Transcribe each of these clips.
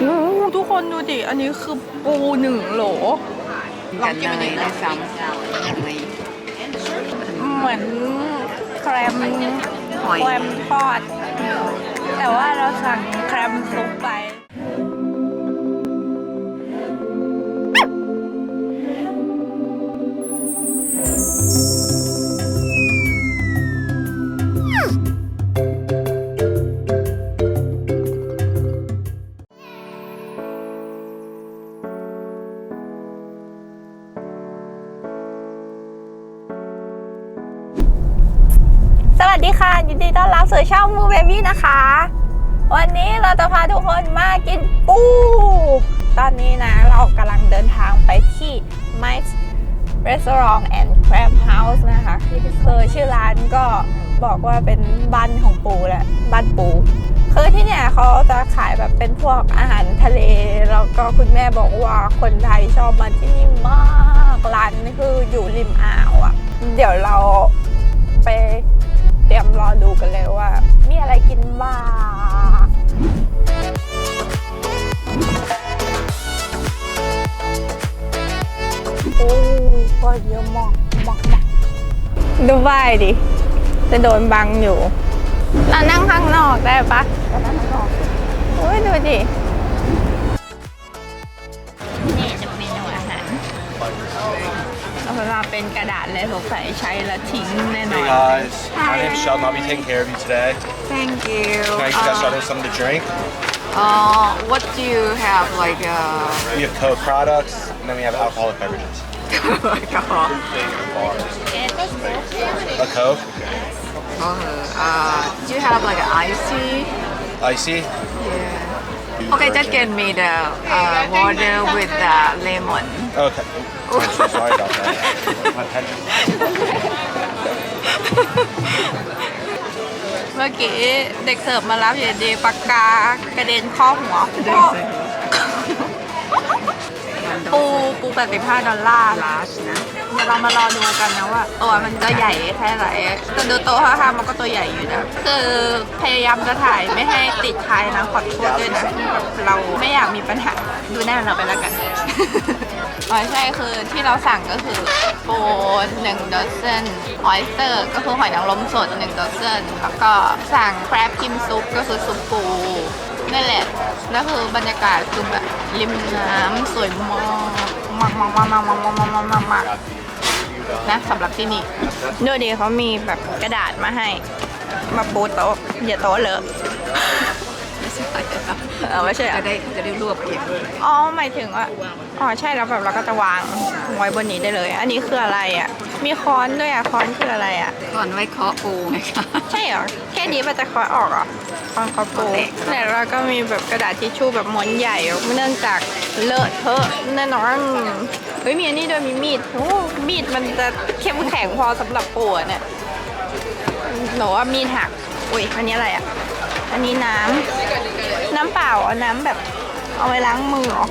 โอ้โหทุกคนดูดิ อันนี้คือปูหนึ่งโหลกับเนยด้วยซ้ำเนยเหมือนแครมหอยแครมทอด แต่ว่าเราสั่งแครมซุปไป ต้อนรับสู่ช่องมูเบบี้นะคะ วันนี้เราจะพาทุกคนมากินปู ตอนนี้นะเรากำลังเดินทางไปที่ Mike's Restaurant and Crab House นะคะคือชื่อร้านก็บอกว่าเป็นบ้านของปูแหละบ้านปู คือที่เนี่ยเขาจะขายแบบเป็นพวกอาหารทะเล แล้วก็คุณแม่บอกว่าคนไทยชอบมาที่นี่มาก ร้านนี่คืออยู่ริมอ่าวอะ่ะ เดี๋ยวเราไป เตรียมรอดูกันเลยว่า มีอะไรกินบ้างโอ้ก็เยอะมากมากมากดูใบดิ จะโดนบังอยู่ เรานั่งข้างนอกได้ปะนั่งข้างนอกโอ้ยดูดิ นี่จะเมนูอาหาร เอาเวลาเป็นกระดาษเลยสงสัยใช้แล้วทิ้งแน่นอน Hey guys, my name's Sheldon. I'll be taking care of you today. thank you Can I get you guys started with something to drink? uh what do you have like uh We have Coke products, and then we have alcoholic beverages. alcohol A Coke, uh do you have like an icy icy. yeah okay just get me the uh, water with the lemon Okay. I'm so sorry about that. My pen. เมื่อกี้เด็กเสิร์ฟมารับอยู่ดีปากกากระเด็นเข้อหัวปูปู85ดอลลาร์ large นะเดี๋ยวเรามารอดูกันนะว่าตัวมันจะใหญ่แค่ไหนแต่ดูโต๊ะข้างๆมันก็ตัวใหญ่อยู่นะคือพยายามจะถ่ายไม่ให้ติดท้ายนะขอโทษด้วยนะเราไม่อยากมีปัญหาดูหน้าเราไปแล้วกัน อ๋อใช่คือที่เราสั่งก็คือปูหนึ่งดอเซนออยสเตอร์ก็คือหอยนางรมสดหนึ่งดอเซนแล้วก็สั่งแครบคิมซุปก็คือซุปปูนั่นแหละแล้วคือบรรยากาศคือแบบริมน้ำสวยมากมากมากมากมากมากมากมากมากมาก นะสำหรับที่นี่ดูดิเขามีแบบกระดาษมาให้ มาปูโต๊ะอย่าโต๊ะเลอะไม่ใช่อะไรนะเออไม่ใช่เหรอจะได้จะได้รวบเก็บอ๋อหมายถึงว่าอ๋อใช่แล้วแบบเราก็จะวางไว้บนนี้ได้เลย อันนี้คืออะไรอะ มีค้อนด้วยอะค้อนคืออะไรอะก่อนไว้เคาะปูไงคะใช่เหรอแค่นี้มันจะค้อนออกเหรอค้อนคอปูแตกแต่เราก็มีแบบกระดาษทิชชู่แบบม้วนใหญ่เนื่องจากเลอะเทอะแน่นอน เฮ้ยมีอันนี้ด้วยมีมีดโอ้มีดมันจะเข้มแข็งพอสำหรับปูอะเนี่ยหนูว่ามีดหักอุ้ยอันนี้อะไรอะ อันนี้น้ำน้ำเปล่าเอาน้ำแบบ เอาไว้ล้างมือเหรอ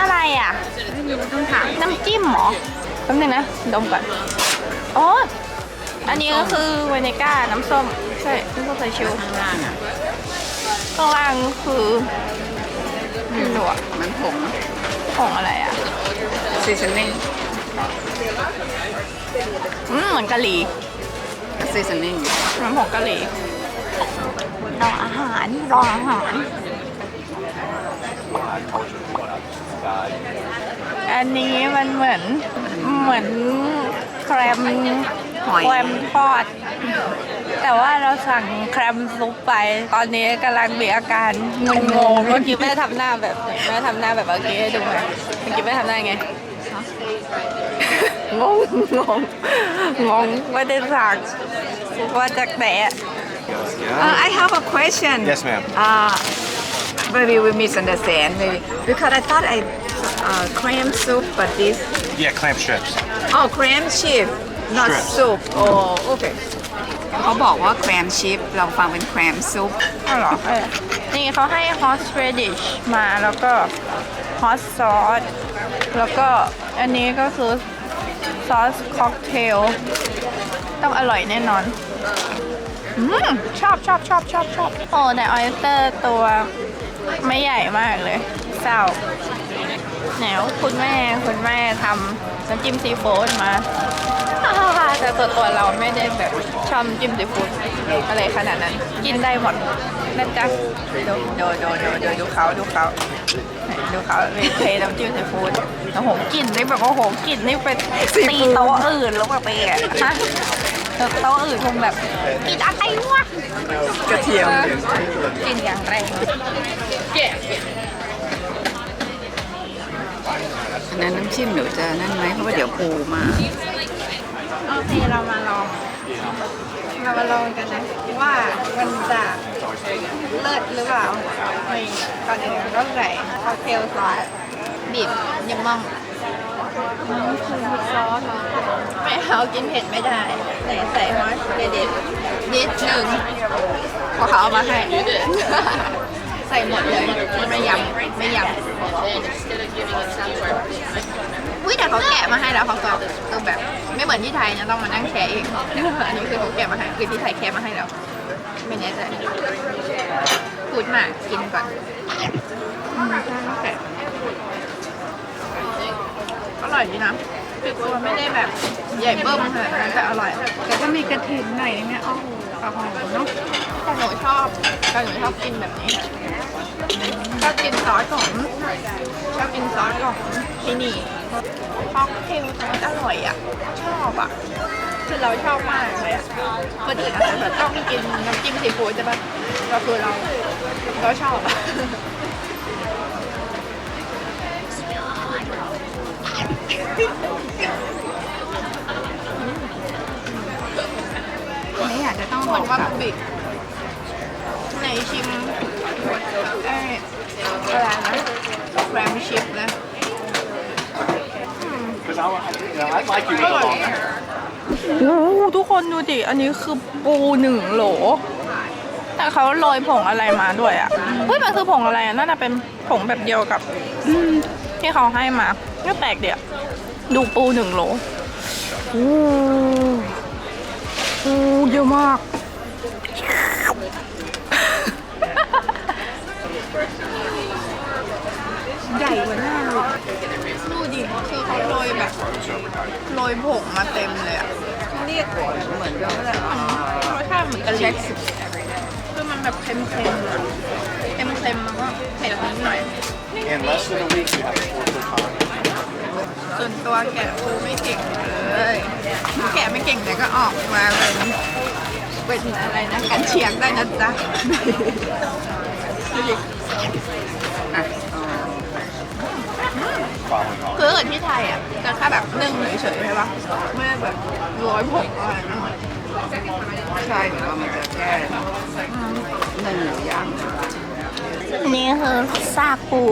อะไรอะต้องถามน้ำจิ้มเหรอแป๊บนึงนะดมก่อนอ๋ออันนี้ก็คือวานิก้าน้ำส้มใช่น้ำส้มสายชูข้างล่างอะข้างล่างคือไม่รู้อะมันผง ของอะไรอะซีซันนิ่งอืมเหมือนกะหรี่ซีซันนิ่งมันผงกะหรี่รออาหารรออาหาร อันนี้มันเหมือนเหมือนแครมหอยแครมทอด แต่ว่าเราสั่งแครมซุปไป ตอนนี้กำลังมีอาการงงงๆเมื่อกี้แม่ทำหน้าแบบไหนแม่ทำหน้าแบบเมื่อกี้ให้ดูไหมเมื่อกี้แม่ทำหน้าไงงงงงงงไม่ได้สั่งว่าจากไหนอะ Uh, I have a question. Yes, ma'am. Uh, maybe we misunderstand. Maybe because I thought I uh, clam soup, but this Yeah, clam strips. oh clam chip, not Strips. soup. Oh, okay. เขาบอกว่า clam chip เราฟังเป็น clam soup อ้าวเหรอเออนี่เขาให้ hot radish มาแล้วก็ hot sauce แล้วก็อันนี้ก็คือซอสค็อกเทลต้องอร่อยแน่นอนอืมชอบชอบชอบชอบชอบโอ้แต่ออยสเตอร์ตัวไม่ใหญ่มากเลยเศร้าแหนวคุณแม่คุณแม่ทำน้ำจิ้มซีฟู้ดมา แต่ตัวตัวเราไม่ได้แบบชอบน้ำจิ้มซีฟู้ดอะไรขนาดนั้น กินได้หมดนะจ๊ะดูดูดูดูดูดูเขาดูเขาไหนดูเขาเทน้ำจิ้มซีฟู้ดโอ้โหกลิ่นนี่แบบว่าโอ้โหกลิ่นนี่เป็นตีโต๊ะอื่นแล้วแบบไปอะฮะโต๊ะอื่นคงแบบกินอะไรวะกระเทียมกินอย่างแรงอันนั้นน้ำจิ้มหนูจะนั่นไหมเพราะว่าเดี๋ยวปูมา โอเคเรามาลองเรามาลองกันนะว่ามันจะเลิศหรือเปล่าไม่ก่อนอื่นก็ใส่ค็อกเทลซอสบีบยำม่อซอสไม่เอากินเผ็ดไม่ได้ไหนใส่ฮอสเด็ดนิดหนึ่งพอเขาเอามาให้ใส่หมดเลยไม่ยำไม่ยำ อุ้ยแต่เขาแกะมาให้แล้วเขาก็เออแบบ ไม่เหมือนที่ไทยนะต้องมานั่งแคะเอง อันนี้คือเขาแกะมาให้คือที่ไทยแคะมาให้แล้ว ไม่แน่ใจพูดมากกินก่อนอืมโอเคอร่อยดีนะคือตัวไม่ได้แบบใหญ่เบิ้มขนาดนั้นแต่อร่อย แต่ก็มีกระเทียมหน่อยนึงเนี่ยโอ้โหกระหอมเนาะแต่หนูชอบแต่หนูชอบกินแบบนี้ ชอบกินซอสของชอบกินซอสของที่นี่ค็อกเทลซอสอร่อยอะ ชอบอะ คือเราชอบมากเลยอะคนอื่นอาจจะแบบต้องกินน้ำจิ้มซีฟู้ดใช่ปะก็คือเราเราชอบอะอันนี้อาจจะต้องเหมือนว่าบิกในชิม เอ้อะไรนะแรมชิปนะ โอ้โหทุกคนดูดิ อันนี้คือปูหนึ่งโหล แต่เขาโรยผงอะไรมาด้วยอะเฮ้ยมันคือผงอะไรอะน่าจะเป็นผงแบบเดียวกับ อืมที่เขาให้มาก็แปลกเดียวดูปูหนึ่งโหลโอ้ปูเยอะมาก ญ่กว่าหน้าเลยดูดิคือเขาโรยแบบโรยผงมาเต็มเลยอะเรียกเหมือนกับอะไรรสชาติเหมือนกะหรี่คือมันแบบเค็มๆอะเค็มๆแล้วก็เผ็ดนิดหน่อย In less than a week, you have a four foot pond. ส่วนตัวแกะปูไม่เก่งเลยแกะไม่เก่งแต่ก็ออกมาเป็นเป็นอะไรนะกันเชียงได้นะจ๊ะดูดิอะ Following on. คือถ้าเกิดที่ไทยอะจะแค่แบบนึ่งเฉยๆใช่ปะไม่ได้แบบร้อยผงอะไรนะใช่หรือว่ามันจะแค่นึ่งหรือย่างนี่คือซากปู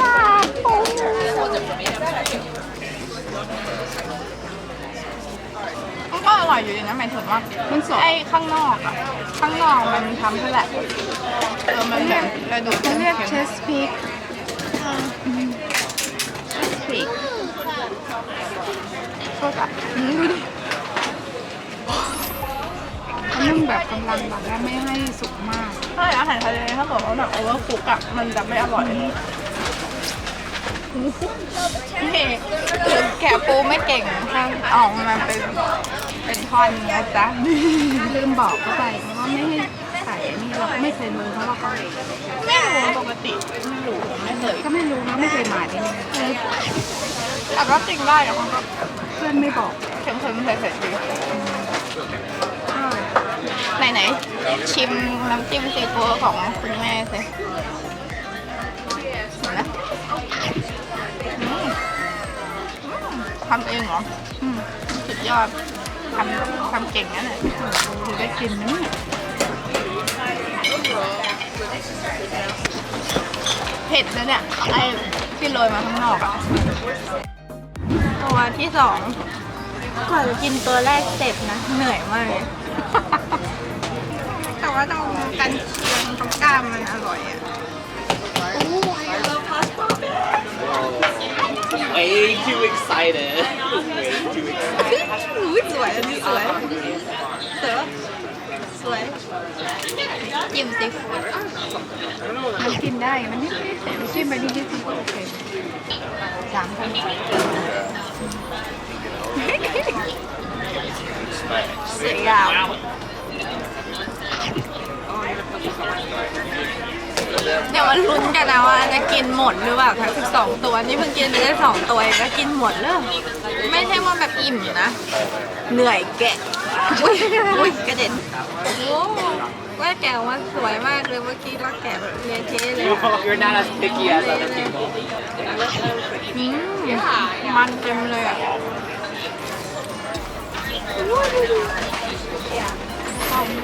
ซากปูมันก็อร่อยอยู่ดีนะหมายถึงว่ามันสดไอ้ข้างนอกอะข้างนอกมันทำเท่าไหร่เออมันแบบกระดูกเขาเรียกเชเค็มสพิก ปีก โทษอะอืมดูดิเขานึ่งแบบกำลังแบบว่าไม่ให้สุกมากถ้าอาหารทะเลถ้าเกิดว่าแบบโอเวอร์คุกอะมันจะไม่อร่อยนี่คือแกะปูไม่เก่งค่ะออกมาเป็นเป็นท่อนนะจ๊ะลืมบอกเขาไปว่าไม่ให้ใส่อันนี่เราก็ไม่เคยรู้เพราะว่าเขาไม่รู้ปกติไม่รู้ไม่เคยก็ไม่รู้นะไม่เคยมาที่นี่ แต่ก็จริงได้แต่มันก็เพื่อนไม่บอกเค็มๆเผ็ดๆดีไหนไหนๆชิมน้ำจิ้มซีฟู้ดของคุณแม่สิเห็นไหมอืมอืมทำเองเหรออืมสุดยอดทำทำเก่งนะเนี่ยถือได้กินนะเนี่ยเผ็ดนะเนี่ยไอ้ที่โรยมาข้างนอกอะ ตัวที่สองกว่าจะกินตัวแรกเสร็จนะ เหนื่อยมากเลย แต่ว่าตรงกันเชียงตรงกล้ามมันอร่อยอะ Way too excited. Way too excited. อุ้ยสวยอันนี้สวยสวยปะ สวยจิ้มซีฟู้ดได้ มันนิดนิดแต่จิ้มไปนิดนิดก็โอเคสามพันสวยงามเดี๋ยวมาลุ้นกันนะว่าจะกินหมดหรือเปล่าทั้ง12ตัวนี่เพิ่งกินไปได้2ตัวก็กินหมดเลยไม่ใช่ว่าแบบอิ่มนะ เหนื่อยแกะ อุ้ยอุ้ยกระเด็นโอ้ว่าแกะออกมาสวยมากเลยเมื่อกี้ว่าแกะแบบเละเทะเลยอะ You're not as picky as other people. อืมมันเต็มเลยอะ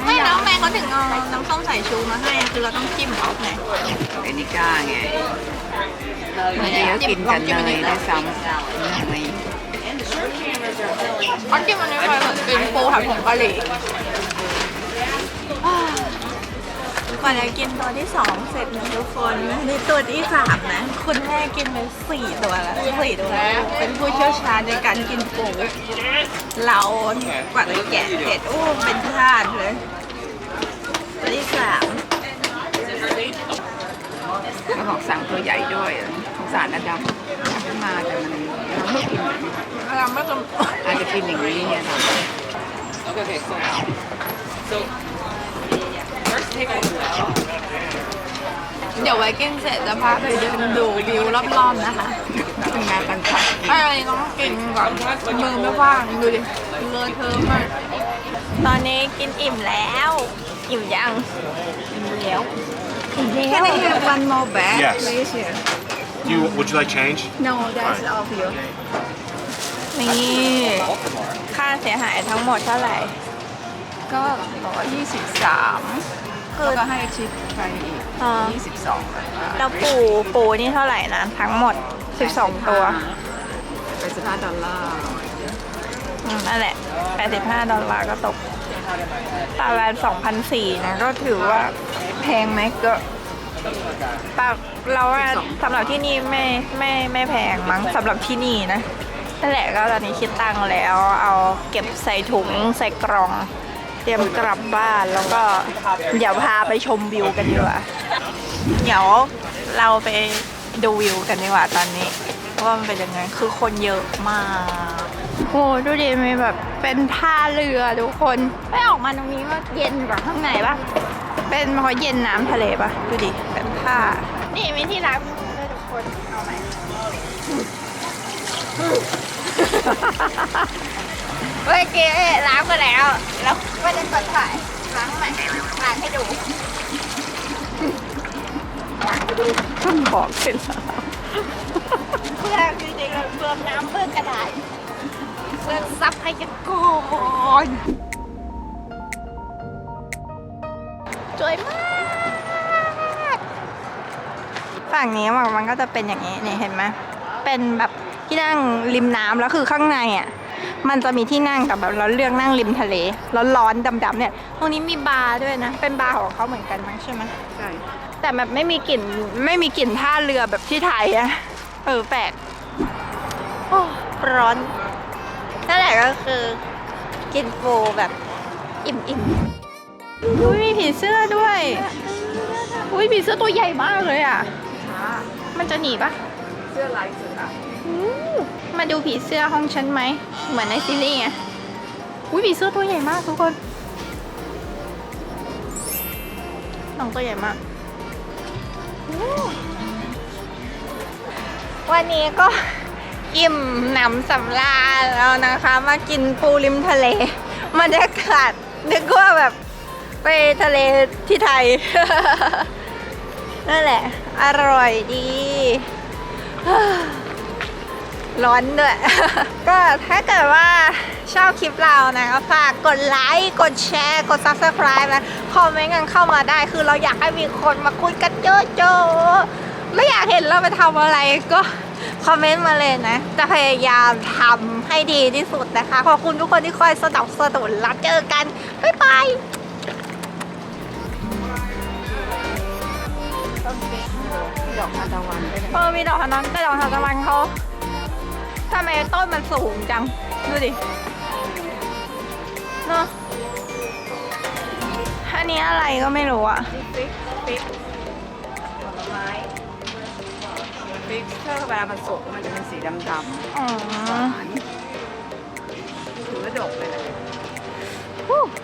ไม่แล้วแม่เขาถึงเอาน้ำส้มสายชูมาให้อะคือเราต้องจิ้มเอาไงเวนิก้าไงบางทีก็กินกันเนยด้วยซ้ำเน ยเขาจิ้มมันไม่ไปเหมือนเป็นปูผัดผงกะหรี่ก่อนจะกินตัวที่สองเสร็จนะทุกคนนี่ตัวที่สามนะคุณแม่กินไปสี่ตัวแล้วสี่ตัวแล้วเป็นผู้เชี่ยวชาญในการกินปูเรากว่าจะแกะเสร็จโอ้เป็นทาสเลย ตัวที่สามก็บอกสั่งตัวใหญ่ด้วย สงสารนะดำสั่งมาแต่มันเราไม่กินเราไม่ต้องอาจจะกินอย่างนี้เนี่ยค่ะ Okay, okay, so so first take a look. เดี๋ยวไว้กินเสร็จจะพาไปเดินดูวิวรอบๆนะคะทำงานตันขัดอะไรต้องกินก่อนมือไม่ว่างดูดิเลอะเทอะมากตอนนี้กินอิ่มแล้ว อิ่มยัง อิ่มแล้วอิ่มแล้ว Can I have one more bag Yes. please here Do you, would you like change? No that's all for you นี่ ค่าเสียหายทั้งหมดเท่าไหร่ ก็ร้อยยี่สิบสามแล้วก็ให้ชิปไปอีกอ่ายี่สิบสองแล้วปูปูนี่เท่าไหร่นะ ทั้งหมด 12 ตัวเป็นสิบห้าดอลลาร์ อืมนั่นแหละ 85 ดอลลาร์ก็ตกตาราง2,004นะ ก็ถือว่าแพงไหมก็ ปากเราว่าสำหรับที่นี่ไม่ไม่ไม่แพงมั้งสำหรับที่นี่นะนั่นแหละก็ตอนนี้คิดตังค์แล้ว เอาเก็บใส่ถุงใส่กล่อง เตรียมกลับบ้านแล้วก็เดี๋ยวพาไปชมวิวกันดีกว่าเดี๋ยวเราไปดูวิวกันดีกว่าตอนนี้ว่ามันเป็นยังไงคือคนเยอะมากโอ้ดูดิมีแบบเป็นท่าเรือทุกคนไม่ออกมาตรงนี้ว่าเย็นกว่าข้างในปะ เป็นเพราะเย็นน้ำทะเลปะดูดิเป็นท่านี่มีที่ล้างมือด้วยทุกคนเอาไหมเมื่อกี้ล้างไปแล้ว แล้วก็จะกดถ่ายล้างใหม่ล้างให้ดูต้องบอกเป็นแล้วเพื่อจริงๆเราเพื่อน้ำเพื่อกระดาษเพื่อซับให้กันก่อน วยมาก ฝั่งนี้มันมันก็จะเป็นอย่างนี้นี่เห็นไหมเป็นแบบที่นั่งริมน้ำแล้วคือข้างในอะมันจะมีที่นั่งกับแบบเราเลือกนั่งริมทะเลแล้วร้อนๆดำๆเนี่ย ตรงนี้มีบาร์ด้วยนะ เป็นบาร์ของเขาเหมือนกันมั้งใช่ไหมใช่แต่แบบไม่มีกลิ่นไม่มีกลิ่นท่าเรือแบบที่ไทยอะเออแปลกโอ้ร้อนนั่นแหละก็คือกินฟูแบบอิ่มอิ่มๆ อุ้ยมีผีเสื้อด้วย อุ้ยผีเสื้อตัวใหญ่มากเลยอะ มันจะหนีปะเสื้อลายเสืออู้มาดูผีเสื้อห้องฉันไหม เหมือนในซีรีส์ไงอุ้ยผีเสื้อตัวใหญ่มากทุกคนน้องตัวใหญ่มาก วันนี้ก็อิ่มหนำสำราญแล้วนะคะ มากินปูริมทะเลบรรยากาศนึกว่าแบบ ไปทะเลที่ไทย นั่นแหละ อร่อยดี ร้อนด้วย ก็ถ้าเกิดว่าชอบคลิปเรานะก็ฝากกดไลค์ กดแชร์ กด subscribe นะคอมเมนต์กันเข้ามาได้ คือเราอยากให้มีคนมาคุยกันเยอะๆไม่อยากเห็นเราไปทำอะไรก็คอมเมนต์มาเลยนะ จะพยายามทำให้ดีที่สุดนะคะ ขอบคุณทุกคนที่คอยสนับสนุนแล้วเจอกัน บ๊ายบาย ดอกทานตะวันด้วยนะเออมีดอกทานตะวันแต่ดอกทานตะวันเขาทำไมต้นมันสูงจัง ดูดิเนอะอันนี้อะไรก็ไม่รู้อะฟิกฟิกไม้ฟิกเตอร์เวลามันสุกมันจะเป็นสีดำอ๋อๆหวานถือว่าดกเลยนะฮู้โ